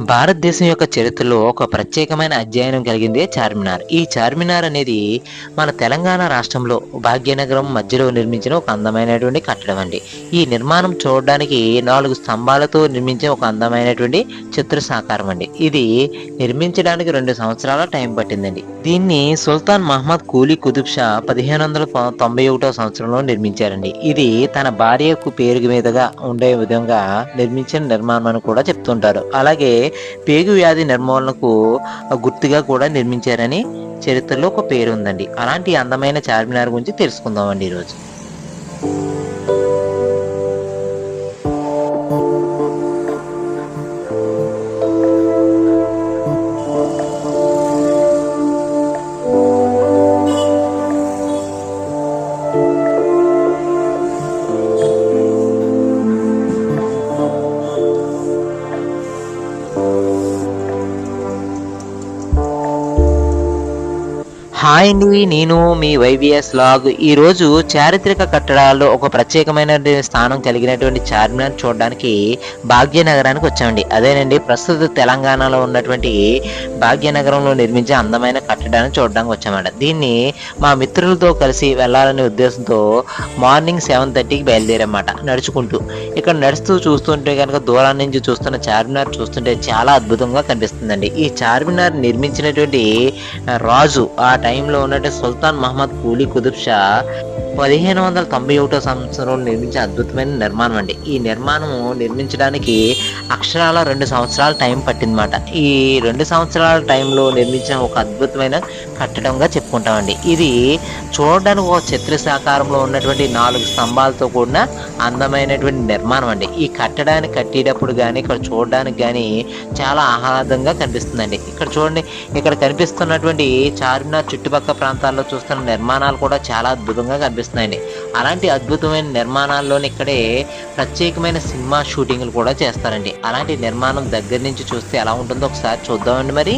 భారతదేశం యొక్క చరిత్రలో ఒక ప్రత్యేకమైన అధ్యయనం కలిగిందే చార్మినార్. ఈ చార్మినార్ అనేది మన తెలంగాణ రాష్ట్రంలో భాగ్యనగరం మధ్యలో నిర్మించిన ఒక అందమైనటువంటి కట్టడం అండి. ఈ నిర్మాణం చూడడానికి నాలుగు స్తంభాలతో నిర్మించిన ఒక అందమైనటువంటి చిత్ర సాకారం అండి. ఇది నిర్మించడానికి రెండు సంవత్సరాల టైం పట్టిందండి. దీన్ని సుల్తాన్ మహమ్మద్ కూలీ కుతుబ్ షా పదిహేను వందల తొంభై ఒకటో సంవత్సరంలో నిర్మించారండి. ఇది తన భార్యకు పేరు మీదుగా ఉండే విధంగా నిర్మించిన నిర్మాణం అని కూడా చెప్తుంటారు. అలాగే పేగు వ్యాధి నిర్మూలనకు గుర్తుగా కూడా నిర్మించారని చరిత్రలో ఒక పేరు ఉందండి అలాంటి అందమైన చార్మినార్ గురించి తెలుసుకుందామండి ఈరోజు. హాయ్ అండి నేను మీ వైవిఎస్ లాగ్ ఈ రోజు చారిత్రక కట్టడాల్లో ఒక ప్రత్యేకమైన స్థానం కలిగినటువంటి చార్మినార్ చూడడానికి భాగ్యనగరానికి వచ్చామండి. అదేనండి ప్రస్తుత తెలంగాణలో ఉన్నటువంటి భాగ్యనగరంలో నిర్మించే అందమైన కట్టడాన్ని చూడడానికి వచ్చామంట దీన్ని మా మిత్రులతో కలిసి వెళ్ళాలనే ఉద్దేశంతో మార్నింగ్ సెవెన్ థర్టీకి బయలుదేరామాట నడుచుకుంటూ. ఇక్కడ నడుస్తూ చూస్తుంటే కనుక దూరం నుంచి చూస్తున్న చార్మినార్ చూస్తుంటే చాలా అద్భుతంగా కనిపిస్తుందండి. ఈ చార్మినార్ నిర్మించినటువంటి రాజు ఆ టైంలో ఉన్నట్టు సుల్తాన్ మహమ్మద్ కూలీ కుతుబ్ షా పదిహేను వందల తొంభై ఒకటో సంవత్సరంలో నిర్మించిన అద్భుతమైన నిర్మాణం అండి. ఈ నిర్మాణం నిర్మించడానికి అక్షరాల రెండు సంవత్సరాల టైం పట్టిందన్నమాట. ఈ రెండు సంవత్సరాల టైంలో నిర్మించిన ఒక అద్భుతమైన కట్టడంగా చెప్పుకుంటామండి. ఇది చూడడానికి ఒక చిత్రసాకారంలో ఉన్నటువంటి నాలుగు స్తంభాలతో కూడిన అందమైనటువంటి నిర్మాణం అండి. ఈ కట్టడాన్ని కట్టేటప్పుడు కానీ ఇక్కడ చూడడానికి కానీ చాలా ఆహ్లాదంగా కనిపిస్తుందండి. ఇక్కడ చూడండి ఇక్కడ కనిపిస్తున్నటువంటి చార్మినార్ చుట్టుపక్కల ప్రాంతాల్లో చూస్తున్న నిర్మాణాలు కూడా చాలా అద్భుతంగా కనిపిస్తున్నాయండి అలాంటి అద్భుతమైన నిర్మాణాల్లోని ఇక్కడే ప్రత్యేకమైన సినిమా షూటింగ్లు కూడా చేస్తారండి. అలాంటి నిర్మాణం దగ్గర నుంచి చూస్తే ఎలా ఉంటుందో ఒకసారి చూద్దామండి మరి.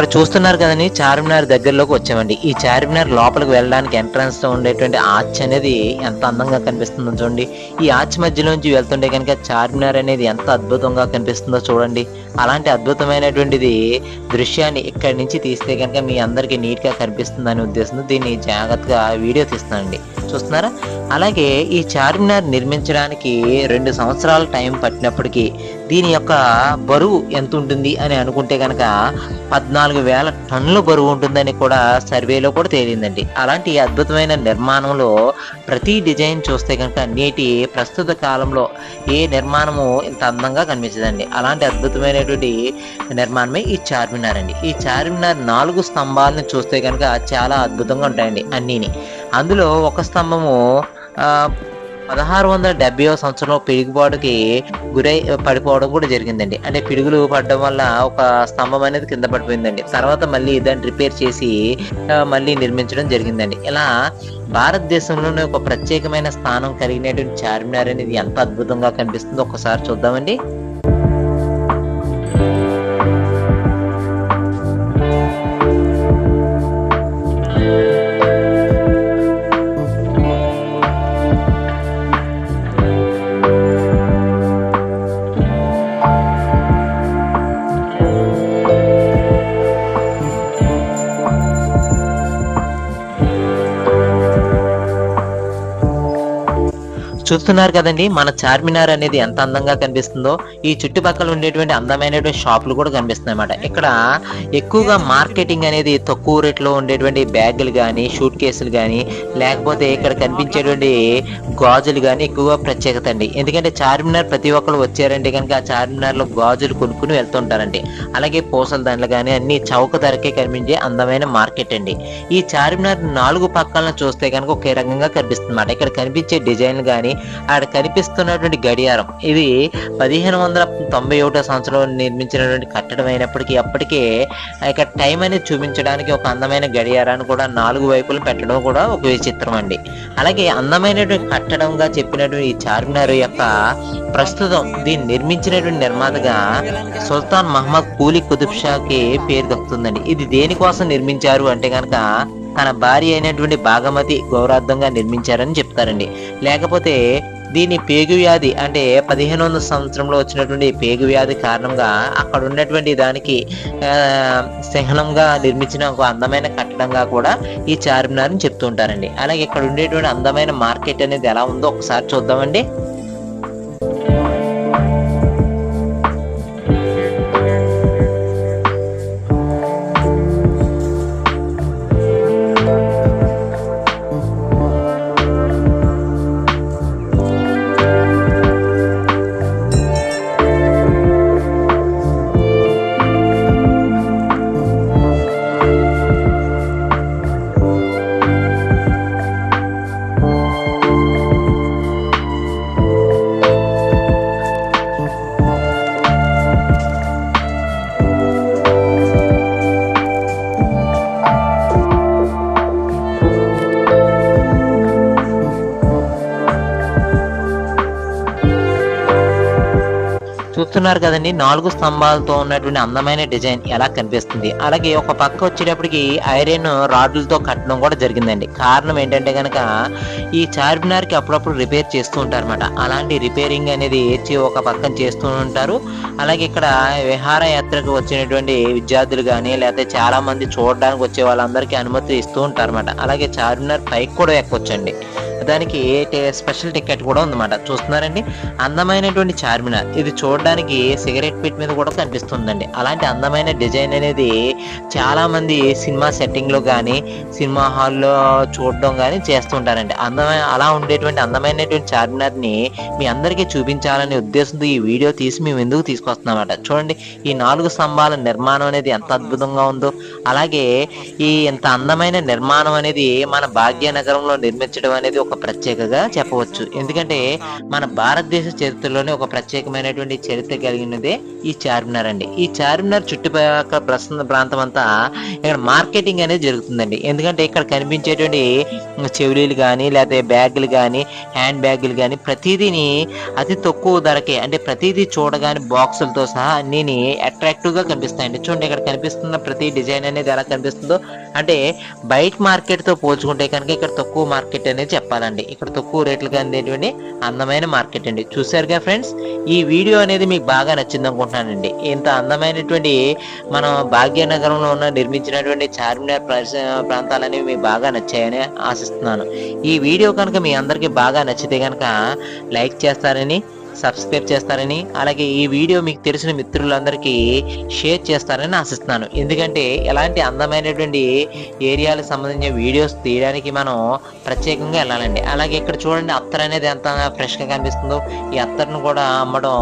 ఇక్కడ చూస్తున్నారు కదండి చార్మినార్ దగ్గరలోకి వచ్చామండి. ఈ చార్మినార్ లోపలికి వెళ్ళడానికి ఎంట్రన్స్లో ఉండేటువంటి ఆర్చ్ అనేది ఎంత అందంగా కనిపిస్తుందో చూడండి. ఈ ఆర్చ్ మధ్యలోంచి వెళ్తుంటే కనుక చార్మినార్ అనేది ఎంత అద్భుతంగా కనిపిస్తుందో చూడండి. అలాంటి అద్భుతమైనటువంటిది దృశ్యాన్ని ఇక్కడి నుంచి తీస్తే కనుక మీ అందరికి నీట్గా కనిపిస్తుందనే ఉద్దేశంతో దీన్ని జాగ్రత్తగా వీడియో తీస్తానండి చూస్తున్నారా? అలాగే ఈ చార్మినార్ నిర్మించడానికి రెండు సంవత్సరాల టైం పట్టినప్పటికీ దీని యొక్క బరువు ఎంత ఉంటుంది అని అనుకుంటే కనుక పద్నాలుగు వేల టన్నుల బరువు ఉంటుందని కూడా సర్వేలో కూడా తేలిందండి. అలాంటి అద్భుతమైన నిర్మాణంలో ప్రతి డిజైన్ చూస్తే కనుక నేటి ప్రస్తుత కాలంలో ఏ నిర్మాణము ఇంత అందంగా కనిపించదండి. అలాంటి అద్భుతమైనటువంటి నిర్మాణమే ఈ చార్మినార్ అండి. ఈ చార్మినార్ నాలుగు స్తంభాలను చూస్తే కనుక చాలా అద్భుతంగా ఉంటాయండి అన్నీని. అందులో ఒక స్తంభము పదహారు వందల డెబ్బైవ సంవత్సరంలో పిడుగుబాటుకి గురై పడిపోవడం కూడా జరిగిందండి. అంటే పిడుగులు పడడం వల్ల ఒక స్తంభం అనేది కింద పడిపోయిందండి. తర్వాత మళ్ళీ దాన్ని రిపేర్ చేసి మళ్ళీ నిర్మించడం జరిగిందండి. ఇలా భారతదేశంలోనే ఒక ప్రత్యేకమైన స్థానం కలిగినటువంటి చార్మినార్ అనేది ఎంత అద్భుతంగా కనిపిస్తుందో ఒకసారి చూద్దామండి. చూస్తున్నారు కదండి మన చార్మినార్ అనేది ఎంత అందంగా కనిపిస్తుందో ఈ చుట్టుపక్కల ఉండేటువంటి అందమైనటువంటి షాపులు కూడా కనిపిస్తున్నాయి అన్నమాట. ఇక్కడ ఎక్కువగా మార్కెటింగ్ అనేది తక్కువ రేట్లో ఉండేటువంటి బ్యాగులు కానీ షూట్ కేసులు కానీ లేకపోతే ఇక్కడ కనిపించేటువంటి గాజులు కానీ ఎక్కువగా ప్రత్యేకత అండి. ఎందుకంటే చార్మినార్ ప్రతి ఒక్కరు వచ్చారంటే కనుక ఆ చార్మినార్లో గాజులు కొనుక్కుని వెళ్తుంటారండి. అలాగే పూసల దండలు కానీ అన్ని చౌక ధరకే కనిపించే అందమైన మార్కెట్ అండి. ఈ చార్మినార్ నాలుగు పక్కలను చూస్తే కనుక ఒకే రకంగా కనిపిస్తుంది అన్నమాట. ఇక్కడ కనిపించే డిజైన్లు కానీ ఆడ కనిపిస్తున్నటువంటి గడియారం. ఇది పదిహేను వందల తొంభై ఒకటో సంవత్సరంలో నిర్మించినటువంటి కట్టడం అయినప్పటికీ అప్పటికే యొక్క టైం అనేది చూపించడానికి ఒక అందమైన గడియారాన్ని కూడా నాలుగు వైపులు పెట్టడం కూడా ఒక విచిత్రం అండి. అలాగే అందమైనటువంటి కట్టడంగా చెప్పినటువంటి ఈ చార్మినార్ యొక్క ప్రస్తుతం దీన్ని నిర్మించినటువంటి నిర్మాతగా సుల్తాన్ మహమ్మద్ కూలీ కుతుబ్ షాకి పేరు దక్కుతుందండి ఇది దేనికోసం నిర్మించారు అంటే కనుక తన భార్య అయినటువంటి భాగమతి గౌరవార్థంగా నిర్మించారని చెప్తారండి. లేకపోతే దీని పేగు వ్యాధి అంటే పదిహేను వందల సంవత్సరంలో వచ్చినటువంటి పేగు వ్యాధి కారణంగా అక్కడ ఉన్నటువంటి దానికి ఆ, నిర్మించిన ఒక అందమైన కట్టడంగా కూడా ఈ చార్మినార్ని చెప్తూ ఉంటారండి. అలాగే ఇక్కడ ఉండేటువంటి అందమైన మార్కెట్ అనేది ఎలా ఉందో ఒకసారి చూద్దామండి. చూస్తున్నారు కదండి నాలుగు స్తంభాలతో ఉన్నటువంటి అందమైన డిజైన్ ఎలా కనిపిస్తుంది? అలాగే ఒక పక్క వచ్చేటప్పటికి ఐరన్ రాడ్లతో కట్టడం కూడా జరిగిందండి. కారణం ఏంటంటే కనుక ఈ చార్మినార్కి అప్పుడప్పుడు రిపేర్ చేస్తూ ఉంటారు అనమాట అలాంటి రిపేరింగ్ అనేది ఒక పక్కన చేస్తూ ఉంటారు. అలాగే ఇక్కడ విహారయాత్రకు వచ్చినటువంటి విద్యార్థులు కానీ లేకపోతే చాలా మంది చూడడానికి వచ్చే వాళ్ళందరికీ అనుమతి ఇస్తూ ఉంటారు అనమాట అలాగే చార్మినార్ పైకి కూడా ఎక్కొచ్చండి. దానికి స్పెషల్ టికెట్ కూడా ఉందన్నమాట. చూస్తున్నారండి? అందమైనటువంటి చార్మినార్. ఇది చూడడానికి సిగరెట్ పిట్ మీద కూడా కనిపిస్తుందండి. అలాంటి అందమైన డిజైన్ అనేది చాలామంది సినిమా సెట్టింగ్లో కానీ సినిమా హాల్లో చూడడం కానీ చేస్తుంటారండి. అందమైన అలా ఉండేటువంటి అందమైనటువంటి చార్మినార్ని మీ అందరికీ చూపించాలనే ఉద్దేశంతో ఈ వీడియో తీసి మేము ఎందుకు తీసుకొస్తున్నామట చూడండి ఈ నాలుగు స్తంభాల నిర్మాణం అనేది ఎంత అద్భుతంగా ఉందో అలాగే ఈ ఇంత అందమైన నిర్మాణం అనేది మన భాగ్యనగరంలో నిర్మించడం అనేది ఒక ప్రత్యేకగా చెప్పవచ్చు. ఎందుకంటే మన భారతదేశ చరిత్రలోనే ఒక ప్రత్యేకమైనటువంటి చరిత్ర కలిగినదే ఈ చార్మినార్ అండి. ఈ చార్మినార్ చుట్టుపక్కల ప్రస్తుత ప్రాంతం అంతా ఇక్కడ మార్కెటింగ్ అనేది జరుగుతుందండి. ఎందుకంటే ఇక్కడ కనిపించేటువంటి చెవిలీలు కానీ లేకపోతే బ్యాగులు కానీ హ్యాండ్ బ్యాగులు కానీ ప్రతిదీని అతి తక్కువ ధరకే అంటే ప్రతిదీ చూడగానే బాక్సులతో సహా అన్ని అట్రాక్టివ్గా కనిపిస్తాయండి. చూడండి ఇక్కడ కనిపిస్తున్న ప్రతి డిజైన్ అనేది ఎలా కనిపిస్తుందో. అంటే బయట మార్కెట్తో పోల్చుకుంటే కనుక ఇక్కడ తక్కువ మార్కెట్ అనేది చెప్పాలి. చెప్పాలండి ఇక్కడ తక్కువ రేట్లకి అందేటువంటి అందమైన మార్కెట్ అండి. చూసారుగా ఫ్రెండ్స్ ఈ వీడియో అనేది మీకు బాగా నచ్చింది అనుకుంటున్నానండి. ఇంత అందమైనటువంటి మనం భాగ్యనగరంలో ఉన్న నిర్మించినటువంటి చార్మినార్ ప్రాంతాలు అనేవి మీకు బాగా నచ్చాయని ఆశిస్తున్నాను. ఈ వీడియో కనుక మీ అందరికీ బాగా నచ్చితే కనుక లైక్ చేస్తారని సబ్స్క్రైబ్ చేస్తారని అలాగే ఈ వీడియో మీకు తెలిసిన మిత్రులందరికీ షేర్ చేస్తారని ఆశిస్తున్నాను. ఎందుకంటే ఎలాంటి అందమైనటువంటి ఏరియాలకు సంబంధించిన వీడియోస్ తీయడానికి మనం ప్రత్యేకంగా వెళ్ళాలండి. అలాగే ఇక్కడ చూడండి అత్తర్ అనేది ఎంత ఫ్రెష్గా కనిపిస్తుందో. ఈ అత్తర్ను కూడా అమ్మడం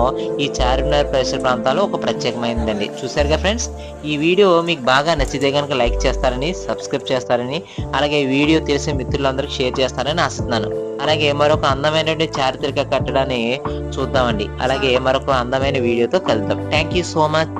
ఈ చార్మినార్ పరిసర ప్రాంతాల్లో ఒక ప్రత్యేకమైనదండి. చూసారుగా ఫ్రెండ్స్? ఈ వీడియో మీకు బాగా నచ్చితే కనుక లైక్ చేస్తారని సబ్స్క్రైబ్ చేస్తారని అలాగే ఈ వీడియో తెలిసిన మిత్రులందరికీ షేర్ చేస్తారని ఆశిస్తున్నాను. అలాగే మరొక అందమైనటువంటి చారిత్రక కట్టడాన్ని చూద్దామండి. అలాగే మరొక అందమైన వీడియోతో కలుద్దాం. Thank you so much